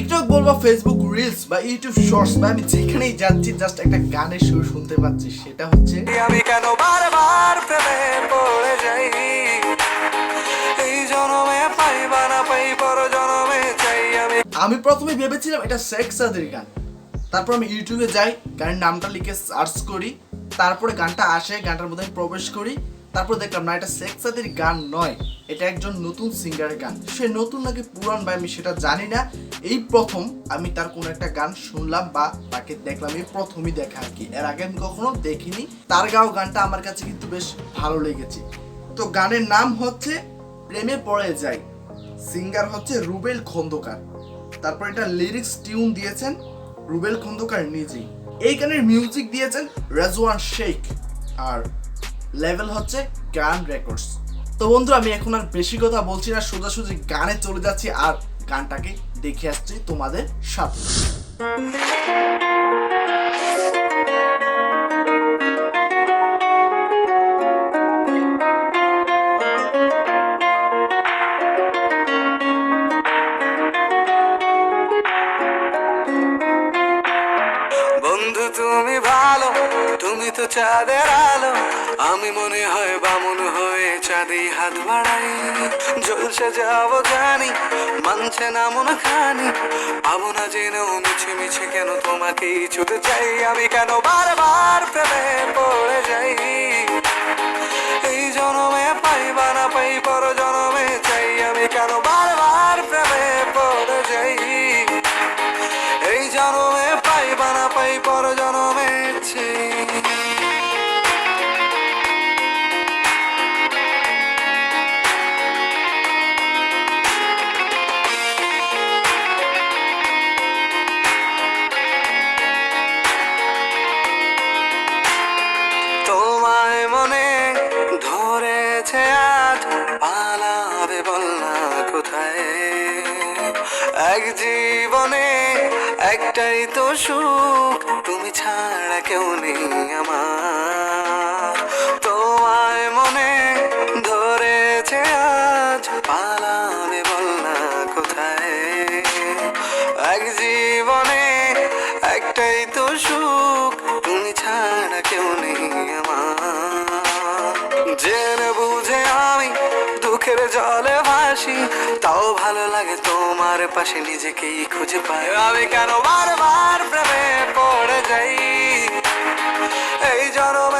TikTok বলব Facebook reels বা YouTube shorts বা আমি যেখানেই যাচ্ছি জাস্ট একটা গানের সুর শুনতে পাচ্ছি সেটা হচ্ছে আমি কেন বারবার প্রেমে পড়ে যাই? এই জনমে পাইবা না পাই পর জনমে চাই আমি। আমি প্রথমে ভেবেছিলাম এটা শেখ সাদের গান। তারপর আমি ইউটিউবে যাই গানের নামটা লিখে সার্চ করি তারপরে গানটা আসে গানটার মধ্যে আমি প্রবেশ করি তারপর দেখলাম না এটা শেখ সাদের গান নয় এটা একজন নতুন সিঙ্গারের গান। সে নতুন নাকি পুরান ভাই আমি সেটা জানি না এই প্রথম আমি তার কোনো একটা গান শুনলাম বা তাকে দেখলাম, এই প্রথমই দেখা আর কি। এর আগে আমি কখনো দেখিনি, তার গাও গানটা আমার কাছে কিন্তু বেশ ভালো লেগেছে। তো গানের নাম হচ্ছে প্রেমে পড়ে যায় সিঙ্গার হচ্ছে রুবেল খন্দকার। তারপর এটা লিরিক্স টিউন দিয়েছেন রুবেল খন্দকার নিজেই। এই গানের মিউজিক দিয়েছেন রেজওয়ান শেখ আর লেভেল হচ্ছে গান রেকর্ডস তো বন্ধু আমি এখন আর বেশি কথা বলছি না, সোজাসুজি গানে চলে যাচ্ছি আর গানটাকে দেখে আসছি তোমাদের সাথে। তুমি তো চাঁদের আলো, আমি মনে হয় বামন হয়ে চাঁদি হাত বাড়াই। জ্বলছে যাব জানি, মানছে না মন খানি। পাবো না জেনেও মিছে মিছে কেন তোমাকেই ছুটে চাই। আমি কেন বারবার প্রেমে পড়ে যাই? এই জনমে পাইবা না পাই পর জনমে চাই। আমি কেন বারবার প্রেমে পড়ে যাই? এই জনমে পাইবা না পাই পর জনমে পালাবে বল না কোথায়? এক জীবনে একটাই তো সুখ তুমি ছাড়া কেউ নেই আমার। দুঃখের জলে ভাসি, তাও ভালো লাগে তোমার পাশে, নিজেকেই খুঁজে পাই। আমি কেন বারবার প্রেমে পড়ে যাই? এই জনমে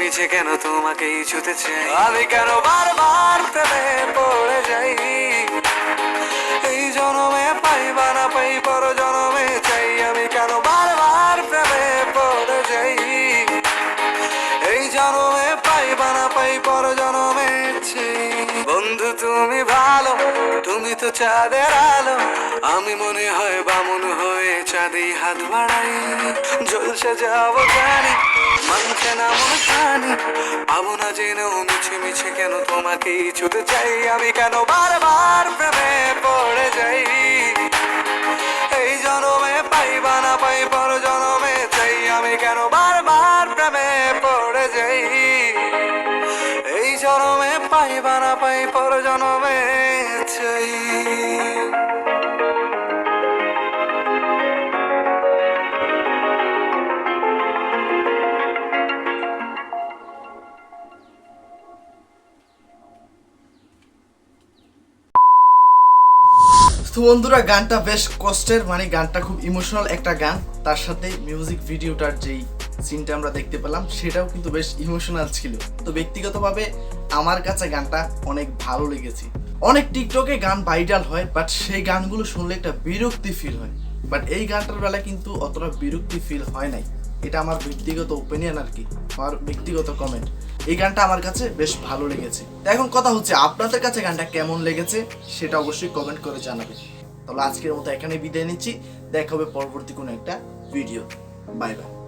মিছে যে কেন তোমাকেই ছুতে চাই? আমি কেন বারবার প্রেমে পড়ে যাই? এই জনমে পাইবা না পাই পর জনমে চাই। আমি কেন বারবার প্রেমে পড়ে যাই? এই জনমে পাইবা না পাই পর চাই বন্ধু, তুমি ভালো, তুমি তো চাঁদের আলো। আমি মনে হয় বামন হয়ে চাঁদি হাত বাড়াই। জ্বলছে যাব জানি মানছে না মন খানি পাবো না জেনেও মিছে মিছে কেন তোমাকেই ছুটে চাই। আমি কেন বারবার প্রেমে পড়ে যাই? এই জনমে পাইবা না পাই পর জনমে বন্ধুরা, গানটা বেশ কষ্টের মানে গানটা খুব ইমোশনাল একটা গান। তার সাথে মিউজিক ভিডিওটার যেই সিনটা আমরা দেখতে পেলাম, সেটাও কিন্তু বেশ ইমোশনাল ছিল। তো ব্যক্তিগতভাবে আমার কাছে গানটা অনেক ভালো লেগেছে। অনেক টিকটকে গান ভাইরাল হয় বাট সেই গানগুলো শুনলে একটা বিরক্তি ফিল হয়। বাট এই গানটার বেলা কিন্তু অতটা বিরক্তি ফিল হয় নাই। এটা আমার ব্যক্তিগত ওপিনিয়ন আর কি, আমার ব্যক্তিগত কমেন্ট এই গানটা আমার কাছে বেশ ভালো লেগেছে। এখন কথা হচ্ছে, আপনাদের কাছে গানটা কেমন লেগেছে সেটা অবশ্যই কমেন্ট করে জানাবে। তাহলে আজকের মতো এখানে বিদায় নিচ্ছি। দেখা হবে পরবর্তী কোনো একটা ভিডিও বাই বাই